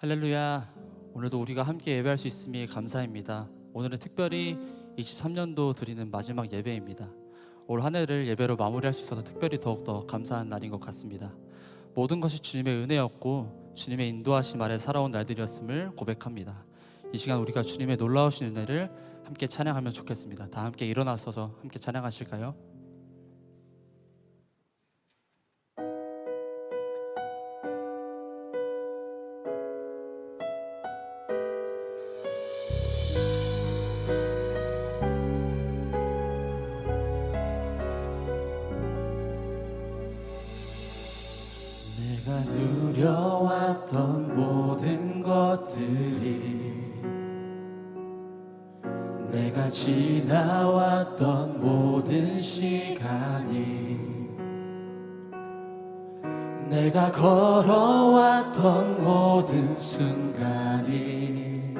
할렐루야. 오늘도 우리가 함께 예배할 수 있음이 감사입니다. 오늘은 특별히 23년도 드리는 마지막 예배입니다. 올 한 해를 예배로 마무리할 수 있어서 특별히 더욱더 감사한 날인 것 같습니다. 모든 것이 주님의 은혜였고 주님의 인도하심 아래 살아온 날들이었음을 고백합니다. 이 시간 우리가 주님의 놀라우신 은혜를 함께 찬양하면 좋겠습니다. 다 함께 일어나서서 함께 찬양하실까요? 내가 걸어왔던 모든 순간이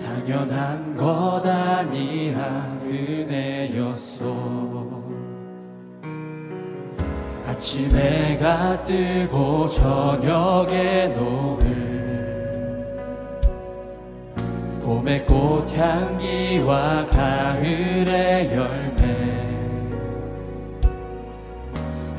당연한 것 아니라 은혜였소. 아침에 가 뜨고 저녁에 노을 봄의 꽃향기와 가을의 열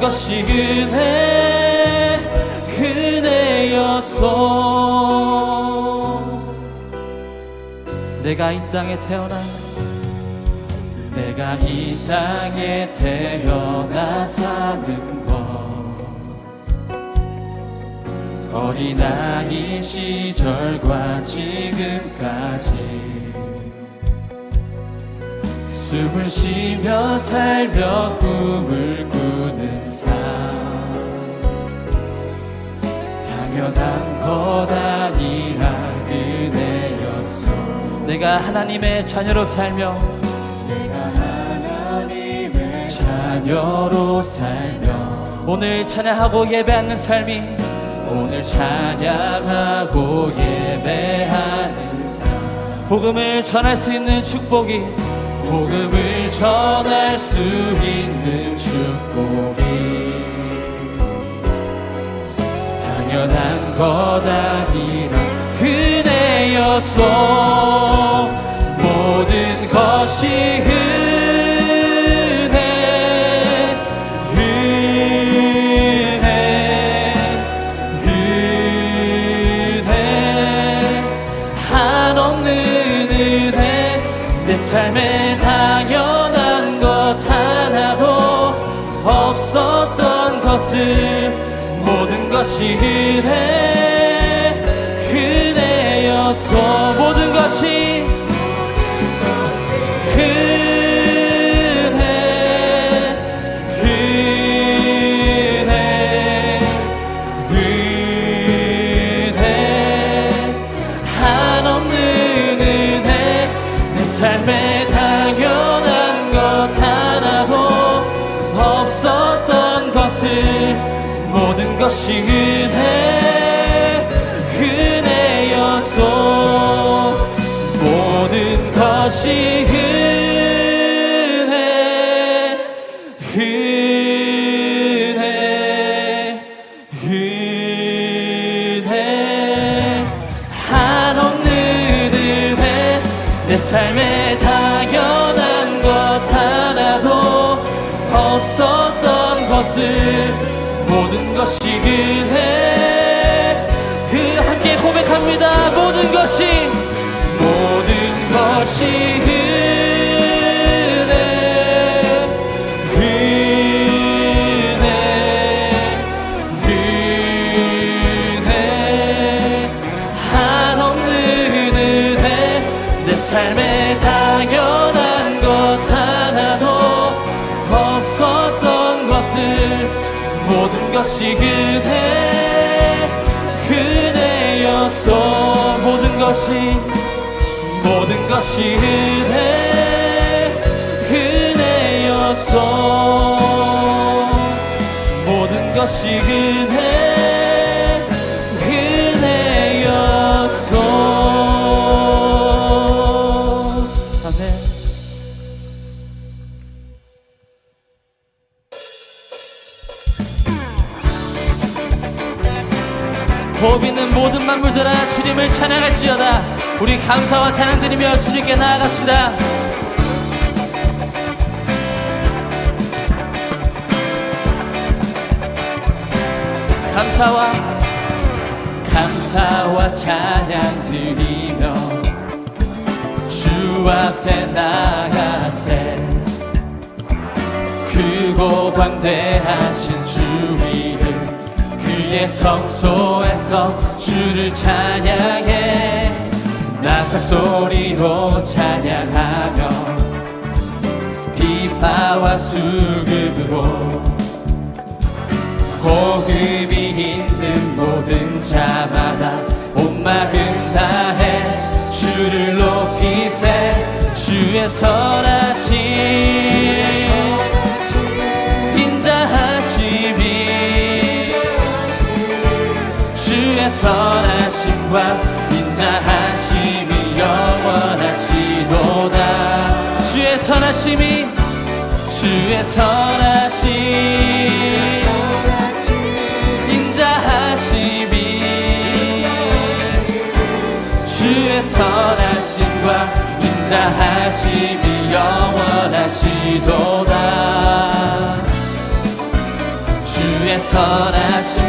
것이 은혜 은혜였소 내가 이 땅에 태어나 내가 이 땅에 태어나 사는 것. 어린아이 시절과 지금까지 숨을 쉬며 살며 꿈을 꾸는 삶. 당연한 것 아니라 은혜였어 내가 하나님의 자녀로 살며 내가 하나님의 자녀로 살며 오늘 찬양하고 예배하는 삶이 오늘 찬양하고 예배하는 삶. 복음을 전할 수 있는 축복이 복음을 전할 수 있는 축복이 당연한 것 아니라 그대여서 모든 것이 은 것이 은혜 은혜였소 모든 것이 삶에 당연한 것 하나도 없었던 것을 모든 것이 그대 그대여서 모든 것이 것이 은혜 은혜였어 모든 것이 은혜 은혜였어 아멘. 복 있는 모든 만물들아 주님을 찬양할지어다 우리 감사와 찬양 드리며 주님께 나아갑시다. 감사와 감사와 찬양 드리며 주 앞에 나가세. 크고 광대하신 주 이름 그의 성소에서 주를 찬양해 나팔 소리로 찬양하며 비파와 수급으로 호흡이 있는 모든 자마다 온 마음 다해 주를 높이세 주의 선하심. 인자하심이 주의 선하심과 선하심이 주의 선하심. 인자하심이 주의 선하심과 인자하심이 영원하시도다. 주의 선하심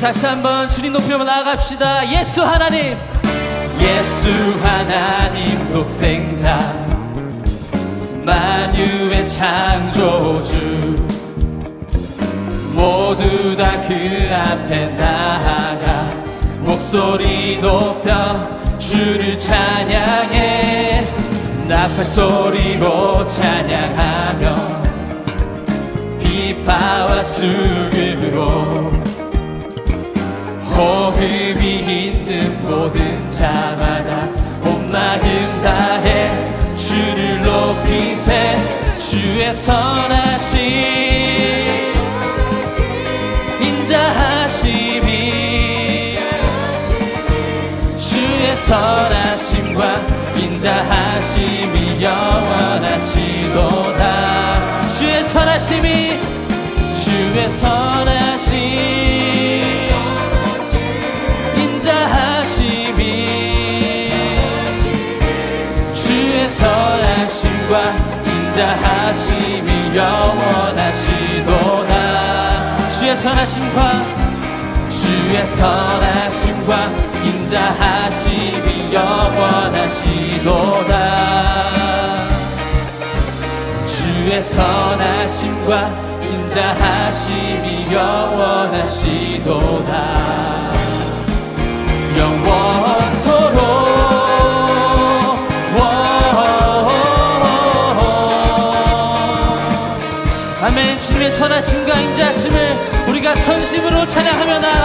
다시 한번 주님 높이며 나아갑시다. 예수 하나님. 예수 하나님 독생자 만유의 창조주 모두 다 그 앞에 나아가 목소리 높여 주를 찬양해. 나팔 소리로 찬양하며 비파와 수금으로 호흡이 있는 모든 자마다 온 마음 다해 주를 높이세 주의 선하심 인자하심이 주의 선하심과 인자하심이 영원하시도다. 주의 선하심이 주의 선하심 선하심과 인자하심이 영원하시도다. 주의 선하심과 주의 선하심과 인자하심이 영원하시도다. 주의 선하심과 인자하심이 영원하시도다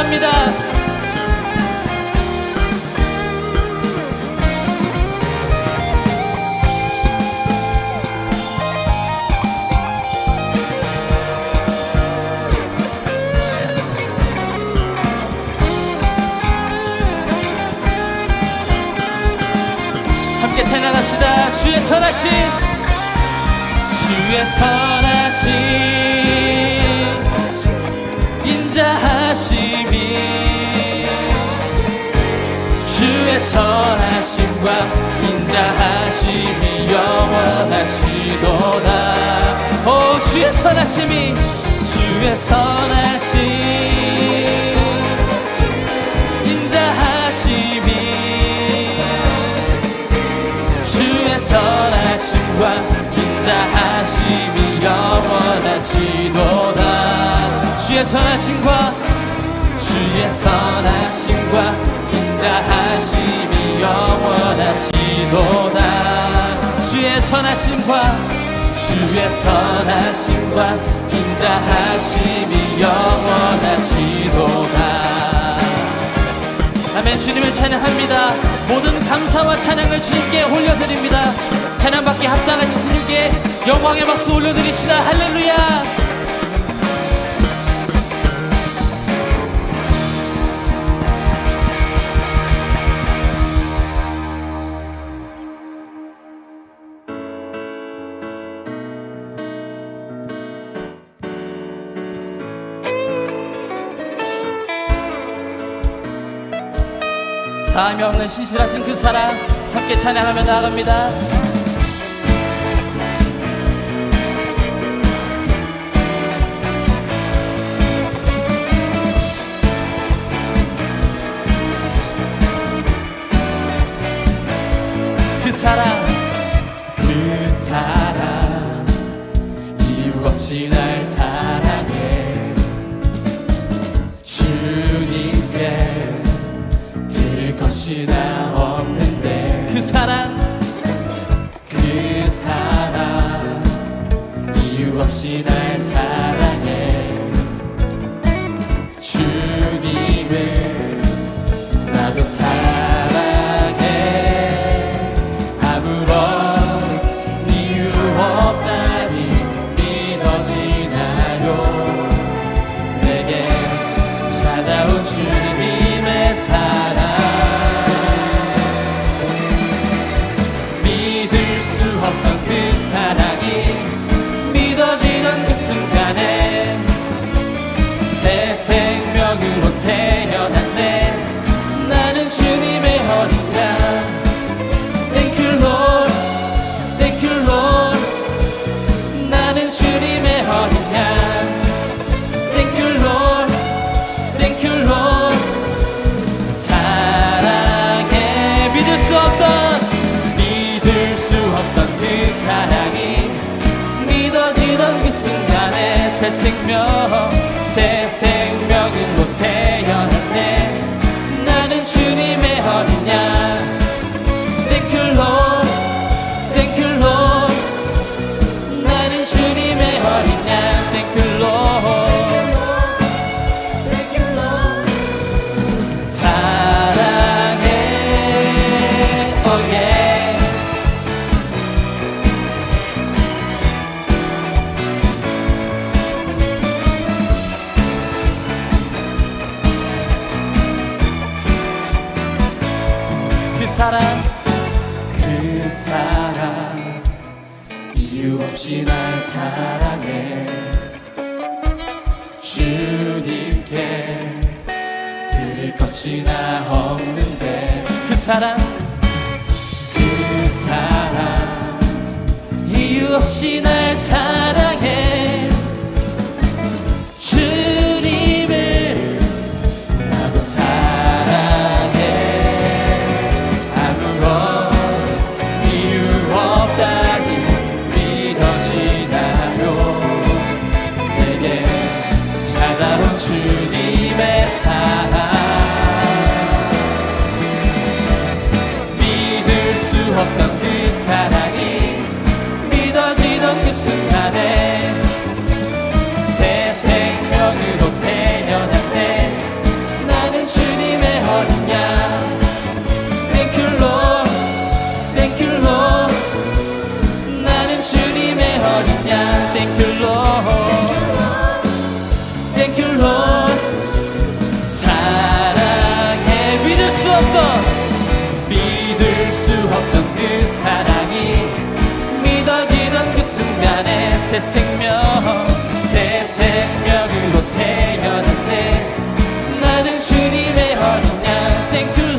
나아갑니다. 함께 찬양합시다. 주의 선하심 주의 선하심 인자하심이 주의 선하심과 인자하심이 영원하시도다. 오 주의 선하심이 주의 선하심. 인자하심이 주의 선하심과 인자하심이 영원하시도다. 주의 선하심과 주의 선하심과 인자하심이 영원하시도다. 주의 선하심과 주의 선하심과 인자하심이 영원하시도다. 아멘. 주님을 찬양합니다. 모든 감사와 찬양을 주님께 올려드립니다. 찬양받기 합당하신 주님께 영광의 박수 올려드립시다. 할렐루야 다음이 없는 신실하신 그 사랑 함께 찬양하며 나아갑니다. 그 사랑 그 사랑 이유 없이 날 사랑이 믿어지던 그 순간에 새 생명 새 생명으 이유 없이 날 사랑해. 주님께 드릴 것이 나 없는데. 그 사랑 그 사랑. 이유 없이 날 사랑해 그 순간에 새 생명 새 생명으로 태어났네 나는 주님의 어린 양 you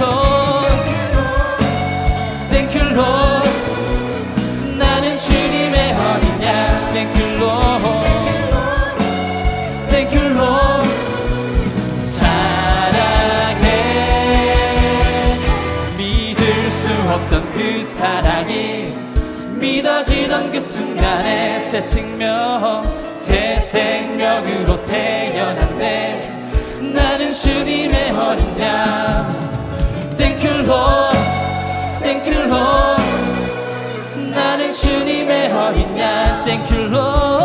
Lord 나는 주님의 어린 양 you Lord 사랑해 믿을 수 없던 그 사랑이 믿어지던 그 순간에 새 생명 새 생명으로 태어났네. 나는 주님의 어린 양 Thank you Lord. Thank you Lord. 나는 주님의 어린 양 Thank you Lord.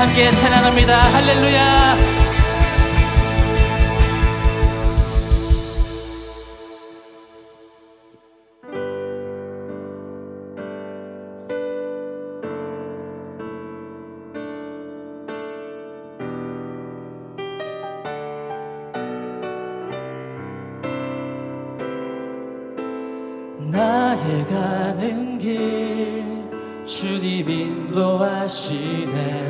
함께 찬양합니다. 할렐루야. 나의 가는 길 주님 인도하시네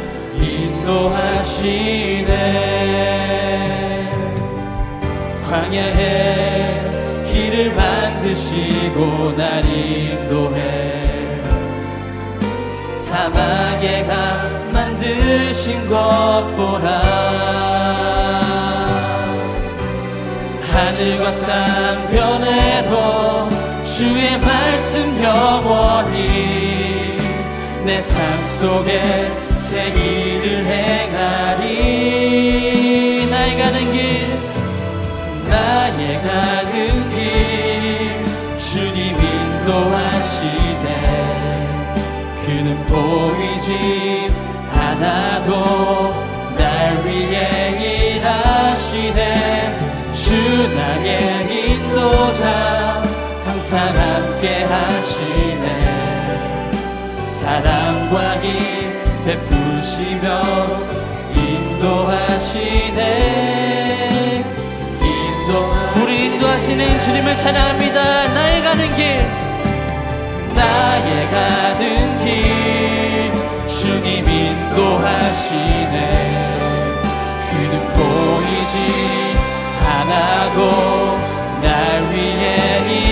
인도하시네. 광야에 길을 만드시고 날 인도해. 사막에 강 만드신 것 보라. 하늘과 땅 변해도 주의 말씀 영원히 내 삶 속에 새 일을 행하리. 나의 가는 길 나의 가는 길. 주님 인도하시네 그는 보이지 않아도 날 위해 일하시네 주 나의 인도자 항상 함께 하시네. 사랑과 힘 베푸시며 인도하시네. 인도. 우리 인도하시는 주님을 찬양합니다. 나의 가는 길 나의 가는 길. 주님 인도하시네. 그는 보이지 않아도 날 위해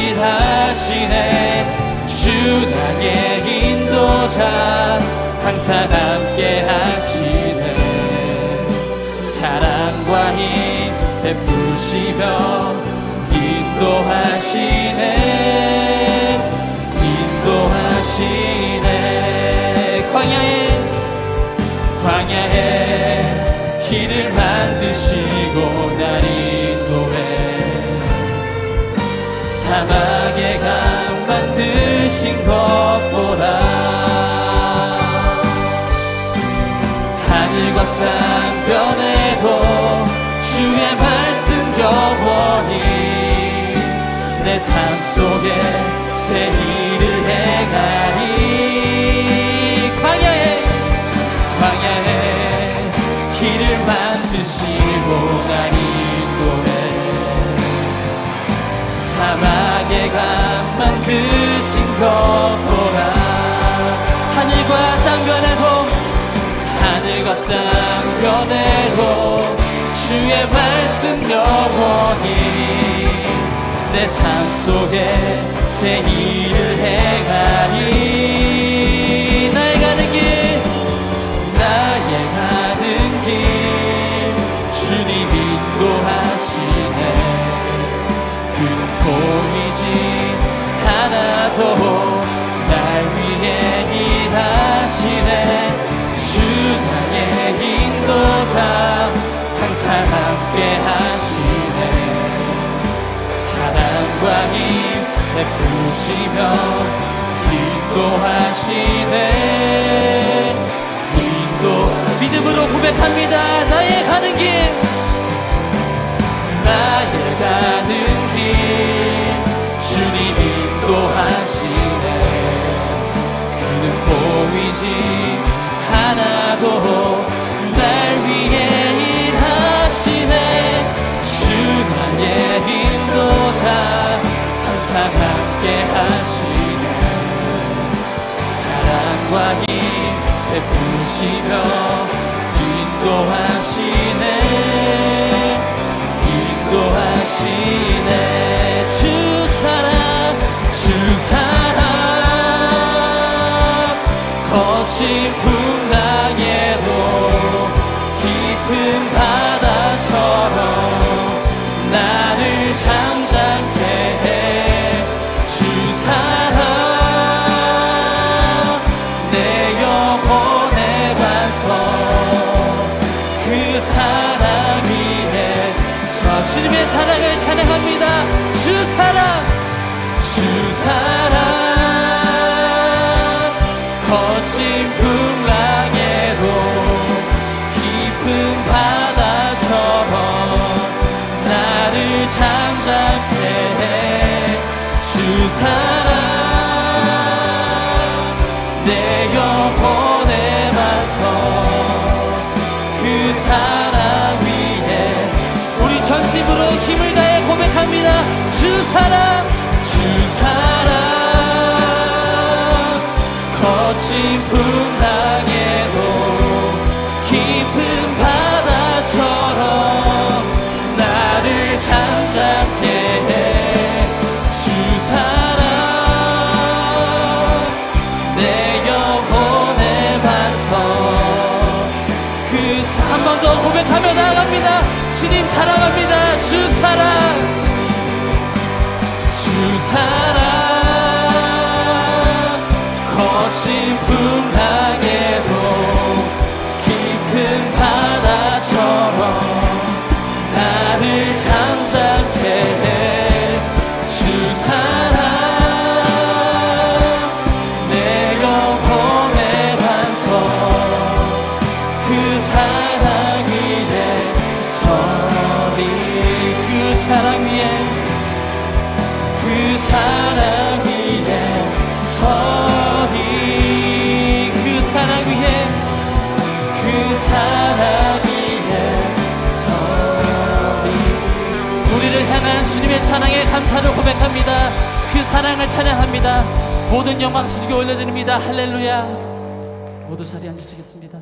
일하시네. 주 나의 인도자 항상 함께 하시네. 사랑과 힘 베푸시며 인도하시네. 인도하시네. 광야에 광야에 길을 만드시고 영원히 내 삶 속에 새 일을 행하니 광야에 광야에 길을 만드시고 날 인도해 사막에 강 만드신 것 보라. 하늘과 땅 변해도 하늘과 땅 변해도 주의 말씀 영원히 내 삶 속에 이제 일을 행하니 나의 가는 길 나의 가는 길. 주님 인도하시네. 그는 보이지 않아도 날 위해 일하시네. 주 나의 인도자 함께 하시네. 사랑과 힘 베푸시며 인도하시네 베푸시며 인도하시네. 인도하시네 사랑 내 영혼의 반석 그 사랑 위에 우리 전심으로 힘을 다해 고백합니다. 주 사랑 주 사랑. 거친 풍랑에도 깊은 바다처럼 나를 잠잠케 사랑합니다. 주 사랑. 주 사랑. 거친 풍랑에도 깊은 바 고백합니다. 그 사랑을 찬양합니다. 모든 영광 주님께 올려드립니다. 할렐루야. 모두 자리에 앉으시겠습니다